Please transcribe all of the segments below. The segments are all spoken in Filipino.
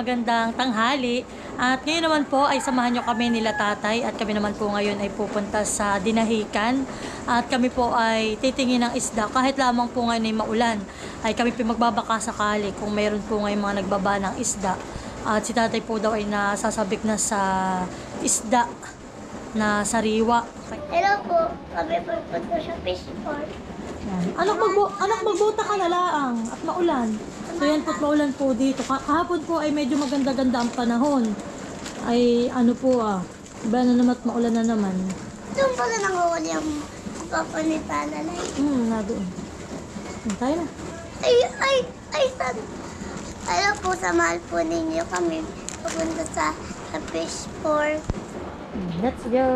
magandang tanghali. At ngayon naman po ay samahan nyo kami nila tatay at kami naman po ngayon ay pupunta sa Dinahican. At kami po ay titingin ng isda kahit lamang po ngayon ay maulan. Ay kami po magbabaka sakali kung mayroon po ngayon mga nagbaba ng isda. At si tatay po daw ay nasasabik na sa isda na sariwa. Hello po, kami pupunta sa fish. Yan. Anak, magbu anak magbuta ka na laang at maulan. So yan po't maulan po dito. Ka- kahapon po ay medyo maganda-ganda ang panahon. Ay ano po ah. Iba na naman at maulan na naman. Doon pala nanguhuli ang papa ni Panalay. Hmm, na doon. Yan, tayo na. Ay, ay, ay, san? Hello po, sa mahal po ninyo kami pupunta sa, sa fish port. Hmm, Let's go.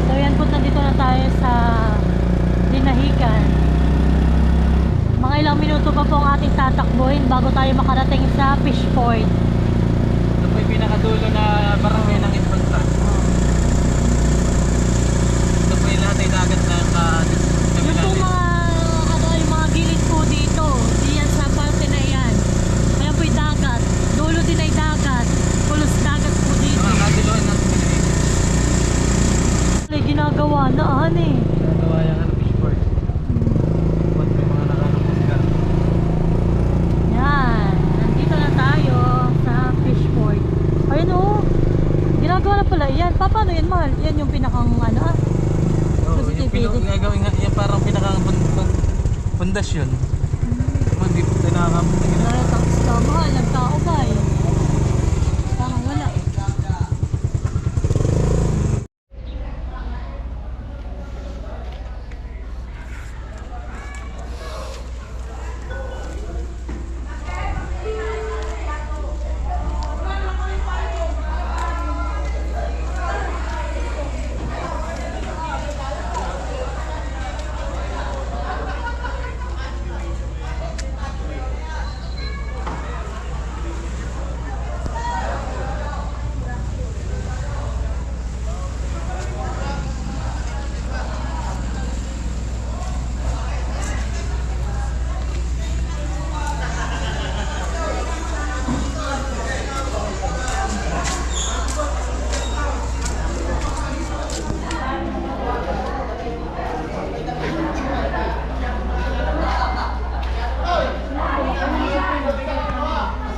So yan po, nandito na tayo sa Dinahican. Mga ilang minuto pa po ang ating tatakbuhin bago tayo makarating sa Fishport. Ito po yung pinakadulo na barangay ng Isbalta. Ito po yung lahat ay dagat na ka Yung po mga, ano, yung mga gilid po dito, diyan sa parte na yan. Ayan po yung dagat. Dulo din ay dagat. Pulos dagat po dito. Mga kadiloan ng Pilipinas. Ay, ginagawa na, ani. Nagawa yung ano, fishport. Ba't may mga nakanong musga? Yan. Nandito na tayo sa Fishport. Ayun oh. Ginagawa na pala yan. Pa, paano yan, mahal? Yan yung pinakang ano ah. Yung pipili. pinag gagawin yung parang pinakang pun- pun- pundasyon. Hindi po nakakapunta. Dahil tapos ka, mahal. Nagtao ba eh. Parang wala.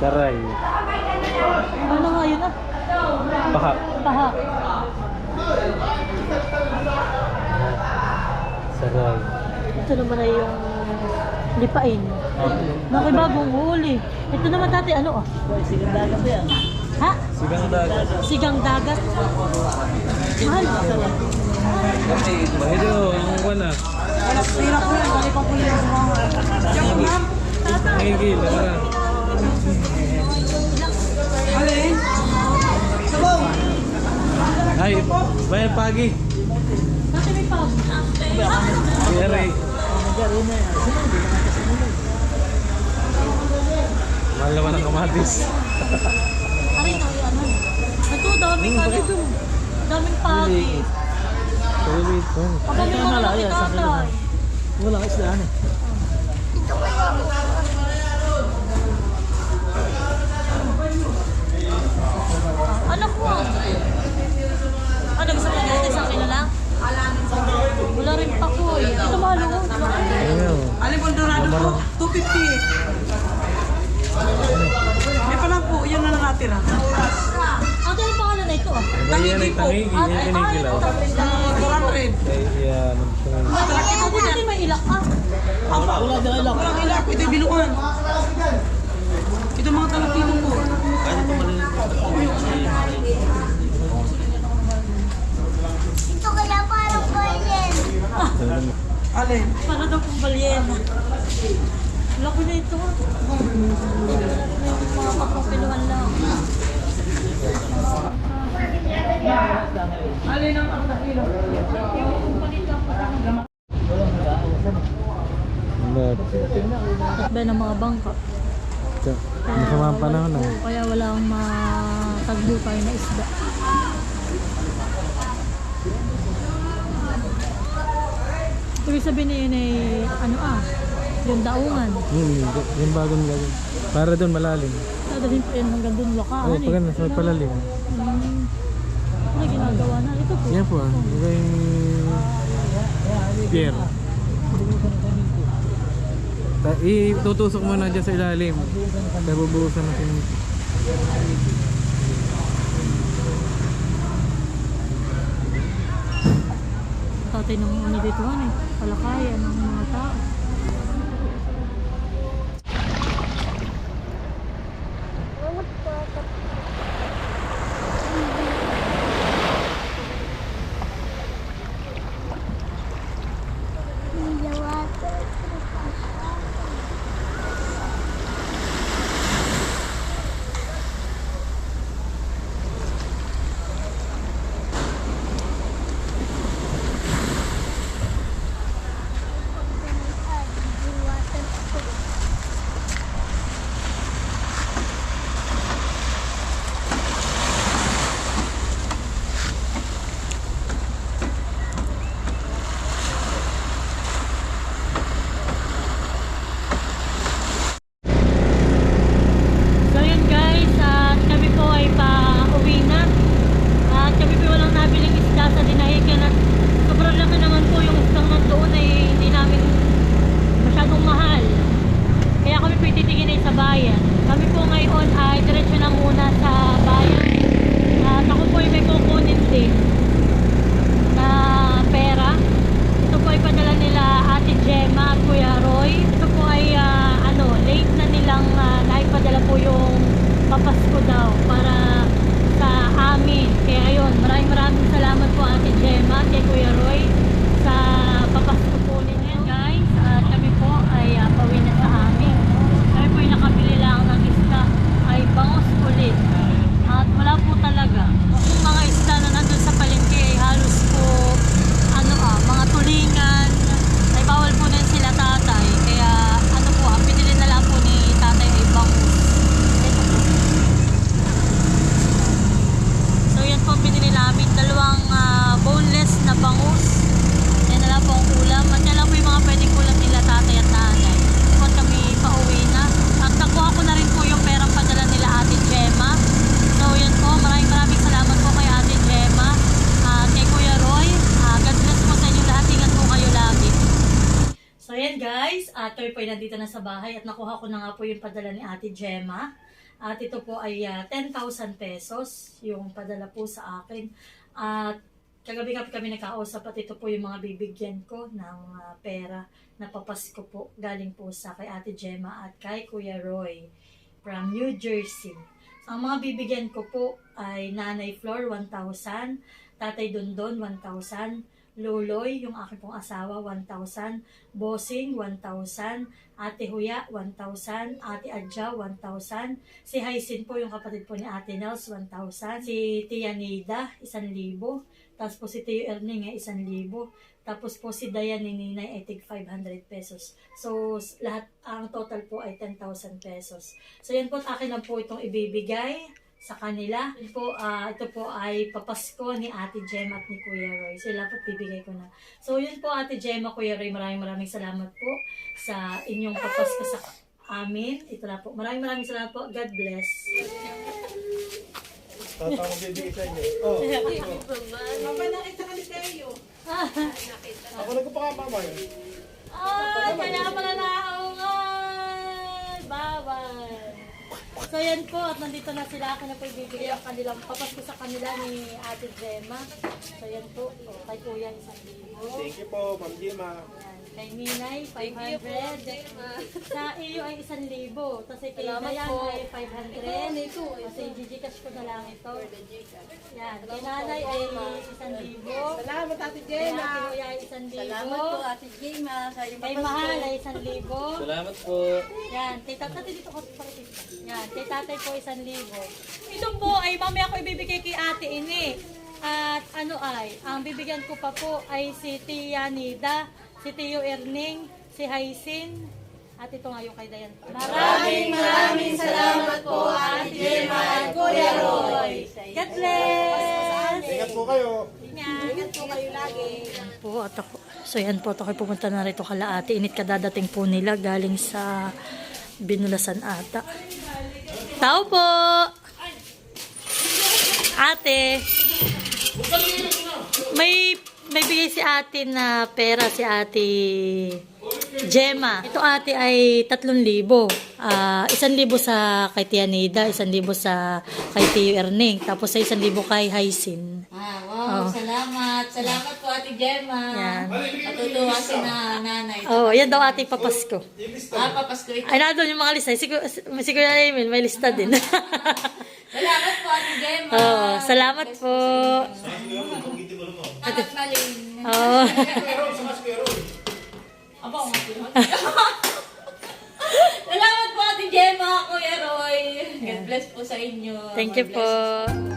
Saray. Ano nga yun ah? Paha. Paha. Saray. Ito naman ay yung lipain. Nakibagong huli. Ito naman dati ano ah? Sigang dagat yan. Ha? Sigang dagat. Sigang dagat. Mahal. Mahilo, ang wana. Ngigil, naman. Ay, bayan pagi. Kiyari. Mahal naman ang kamatis. Aray na yan. Ito, daming ano ito. Daming pagi. Pagaling mo na kay tatay. Wala ka eh. Ano po? Ano gusto mo natin sa akin na lang? Wala rin pa ko eh. Ito malo. Ayaw. Alin po Dorado po? 250 eh. May pa lang po, yan na lang natira. Ate, yung pangalan na ito ah. Bayan ay tangigi, yung kinikilaw. Uh, 400. Ay, yan. Ate, ate, may ilak ka. Apa? Wala na ilak. Walang ilak. Ito yung biluan. Ito mga talapino po. Ito kaya parang Alin? Para daw pong balyena. Laki na ito. Mga kapapiluan lang. Alin ang ang kilo? Takbe ng mga bangka. Masama ang panahon ah. Oo, Kaya walang matagbo tayo na isda. Ibig sabihin na yun ay, ano ah, yung daungan. Hmm, yung bagong gagawin. Para doon malalim. Dadalhin pa yan hanggang doon lokaan Oo, eh. pag ano, sa may palalim. Hmm. Ano ginagawa na? Ito po. Yan po ah. Ito yung pier. Itutusok mo na dyan sa ilalim. Kaya bubuhusan natin. Tatay ng ano dito ano eh. Palakayan ng mga tao. So yun guys, at kami po ay pa-uwi na. At kami po walang nabiling isda sa dinahikan at sobrang laki naman po yung isdang nandoon ay hindi namin masyadong mahal. Kaya kami po titingin ay sa bayan. Kami po ngayon ay diretso na muna sa bayan. At ako po ay may kukunin din na pera. Ito po ay padala nila Ate Gemma at Kuya Roy. Ito po ay ah, ano, late na nilang uh, naipadala po yung papasko daw para sa amin. Kaya ayun, maraming maraming salamat po Ate Gemma kay Kuya Roy sa papasko po ninyo guys. At kami po ay ah, pauwi na sa amin. Kami po ay nakabili lang ng isda ay bangos ulit. At wala po talaga. Yung mga isda na nandun sa palengke ay halos po ano ah, mga tulingan. Ay bawal po na sila tatay. Kaya ano po, ang pinili na lang po ni tatay ay bangus. Ito po. So yan po ang binili namin. Dalawang ah, boneless na bangus. Yan na lang po ang ulam. At yan lang po yung mga pwedeng ulam nila tatay at nanay. At kami pauwi na. At nakuha ko na rin po yung perang padala nila ate Gemma. So yan po, maraming maraming salamat po kay ate Gemma. At kay Kuya Roy. Ah, God bless po sa inyo lahat. Ingat po kayo lagi. So yan guys, kami po ay nandito na sa bahay at nakuha ko na nga po yung padala ni ate Gemma. At ito po ay ah, 10,000 pesos yung padala po sa akin. At kagabi kami kami nakausap at ito po yung mga bibigyan ko ng ah, pera na papasko po galing po sa kay ate Gemma at kay Kuya Roy from New Jersey. So, ang mga bibigyan ko po ay Nanay Flor 1,000, Tatay Dondon 1,000, Loloy, yung aking pong asawa, 1,000. Bossing, 1,000. Ate Huya, 1,000. Ate Adja, 1,000. Si Haisin po, yung kapatid po ni Ate Nels, 1,000. Si Tia Nida, 1,000. Tapos po si Tio Erning, eh, 1,000. Tapos po si Dayan ni Ninay, I think 500 pesos. So, lahat, ang total po ay 10,000 pesos. So, yan po, at akin lang po itong ibibigay sa kanila. Ito po, ah, ito po ay papasko ni Ate Gemma at ni Kuya Roy. Sila po bibigay ko na. So yun po Ate Gemma, Kuya Roy, maraming maraming salamat po sa inyong papasko sa amin. Ito na po. Maraming maraming salamat po. God bless. Ako nagpapakapamay. Ay, kaya pala So yan po, at nandito na sila. Ako na po ibibigay ang kanilang papasko sa kanila ni Ate Gemma. So yan po, oh, kay Kuya isang libo. Thank you po, Ma'am Gima. Kay Ninay, 500. Sa iyo ay 1,000. Tapos kay Dayan po. ay 500. Ito, Kasi Gcash ko na lang ito. Yan. Kay Nanay ay 1,000. Salamat Ate Kay Ate Jenna. Kuya ay 1,000. Salamat po Ate iyong Kay Mahal ay 1,000. Salamat po. Yan, kay tatay dito ko para dito. Yan, kay tatay po isang libo. Ito po ay mamaya ko ibibigay kay ate ini. At ano ay, ang bibigyan ko pa po ay si Tia Nida, si Tio Erning, si Haisin, at ito nga yung kay Dayan. Maraming maraming salamat po Ate Gemma at Kuya Roy. God bless! Ingat po kayo. Ingat po kayo lagi. Po, at ako, so yan po, ako pumunta na rito kala ate. Init kadadating po nila galing sa binulasan ata. Tao po! Ate! May may bigay si ate na pera si ate Gemma. Ito ate ay 3,000. Ah, 1,000 sa kay Tia Nida, 1,000 sa kay Tio Erning, tapos sa 1,000 kay Haisin. Ah, wow, salamat. Salamat po Ate Gemma. Yan. Natutuwa si na nanay. Oh, yan daw ate papasko. Ah, papasko ito. Ay, na doon yung mga lista. Siguro, siguro na Emil, may lista din. Salamat po Ate Gemma. Oo, salamat po. At malin. Oo. Aba, Salamat po Ate Gemma, Kuya Roy. God bless po sa inyo. Thank you God bless po.